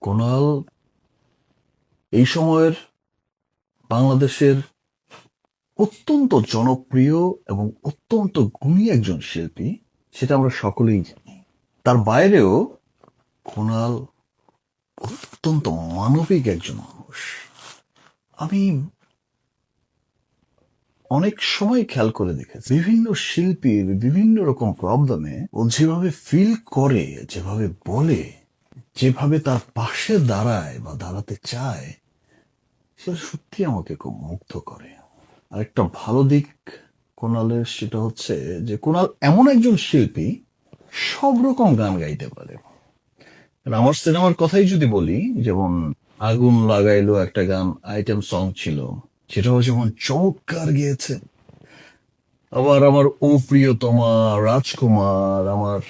কোনাল এই সময়ের বাংলাদেশের অত্যন্ত জনপ্রিয় এবং অত্যন্ত গুণী একজন শিল্পী, সেটা আমরা সকলেই জানি। তার বাইরেও কোনাল অত্যন্ত মানবিক একজন মানুষ। আমি অনেক সময় খেয়াল করে দেখেছি, বিভিন্ন শিল্পীর বিভিন্ন রকম প্রবলেমে ও যেভাবে ফিল করে, যেভাবে বলে যেভাবে তার পাশে দাঁড়ায় বা দাঁড়াতে চায়, সেটা সত্যি আমাকে খুব মুগ্ধ করে। আরেকটা ভালো দিক কোনালের সেটা হচ্ছে যে কোনাল এমন একজন শিল্পী, সব রকম গান গাইতে পারে। আমার সিনেমার কথাই যদি বলি, যেমন আগুন লাগাইলো একটা গান, আইটেম সং ছিল, সেটাও যেমন চমৎকার গিয়েছে। আবার আমার ও প্রিয়তমা রাজকুমার, আমার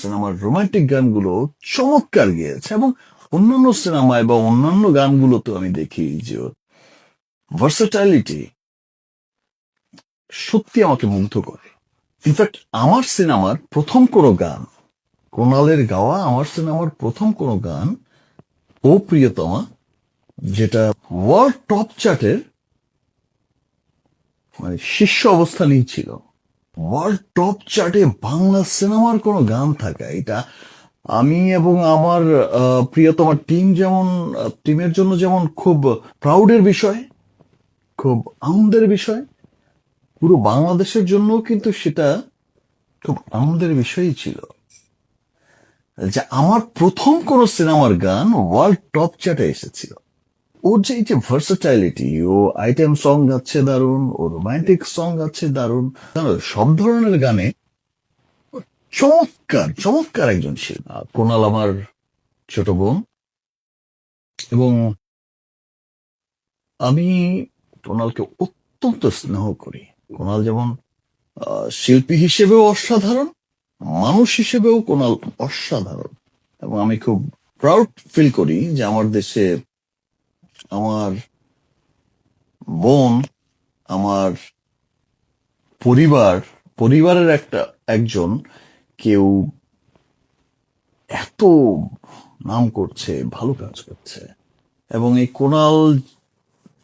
সিনেমার রোমান্টিক গানগুলো চমৎকার গিয়েছে এবং অন্যান্য সিনেমায় বা অন্যান্য গানগুলোতে আমি দেখি যে ভার্সেটাইলিটি সত্যি আমাকে মুগ্ধ করে। ইনফ্যাক্ট আমার সিনেমার প্রথম কোনো গান কোনালের গাওয়া আমার সিনেমার প্রথম কোনো গান, ও প্রিয়তমা, যেটা ওয়ার্ল্ড টপ চার্টের মানে শীর্ষ অবস্থানেই ছিল। ওয়ার্ল্ড টপ চার্টে বাংলা সিনেমার কোনো গান থাকা এটা আমি এবং আমার আহ, প্রিয়তমার টিম যেমন টিমের জন্য যেমন খুব প্রাউডের বিষয় খুব আনন্দের বিষয় পুরো বাংলাদেশের জন্য কিন্তু সেটা খুব আনন্দের বিষয়ই ছিল। যে আমার প্রথম কোন সিনেমার গান ওয়ার্ল্ড টপ চার্টে এসেছিল। ওর যে এই যে ভার্সেটাইলিটি ও আইটেম সং গাচ্ছে দারুণ ও রোমান্টিক সং গাচ্ছে দারুণ। জানো, সব ধরনের গানে চমৎকার চমৎকার একজন শিল্পী। কোনাল আমার ছোট বোন। এবং আমি কোনালকে অত্যন্ত স্নেহ করি। কোনাল যেমন শিল্পী হিসেবেও অসাধারণ মানুষ হিসেবেও কোনাল অসাধারণ। এবং আমি খুব প্রাউড ফিল করি যে আমার দেশে আমার বোন, আমার পরিবার, পরিবারের একটা একজন কেউ এত নাম করছে, ভালো কাজ করছে এবং এই কোনাল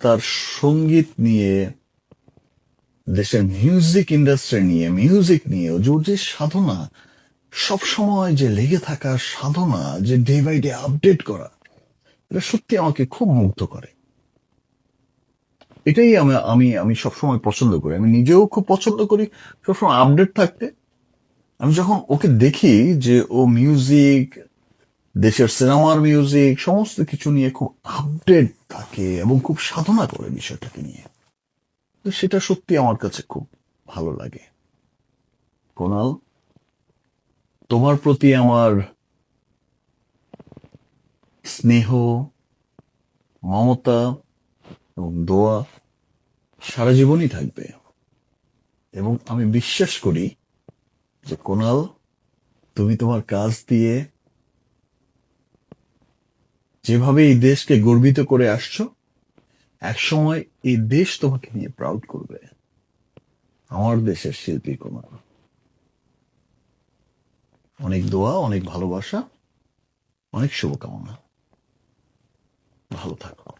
তার সংগীত নিয়ে, দেশের মিউজিক ইন্ডাস্ট্রি নিয়ে মিউজিক নিয়ে, ওর যে সাধনা সব সময় যে লেগে থাকা সাধনা, যে ডে বাই ডে আপডেট করা এটা সত্যি আমাকে খুব মুগ্ধ করে। এটাই আমি আমি আমি সবসময় পছন্দ করি। আমি নিজেও খুব পছন্দ করি, সবসময় আপডেট থাকতে আমি যখন ওকে দেখি যে ও মিউজিক, দেশের সিনেমার মিউজিক, সমস্ত কিছু নিয়ে খুব আপডেট থাকে এবং খুব সাধনা করে বিষয়টাকে নিয়ে, তো সেটা সত্যি আমার কাছে খুব ভালো লাগে। কোনাল, তোমার প্রতি আমার স্নেহ, মমতা এবং দোয়া সারা জীবনই থাকবে। এবং আমি বিশ্বাস করি যে কোনাল, তুমি তোমার কাজ দিয়ে যেভাবে এই দেশকে গর্বিত করে আসছো, একসময় এই দেশ তোমাকে নিয়ে প্রাউড করবে। আমার দেশের শিল্পী কোনাল। অনেক দোয়া, অনেক ভালোবাসা, অনেক শুভকামনা। ভালো থাকো।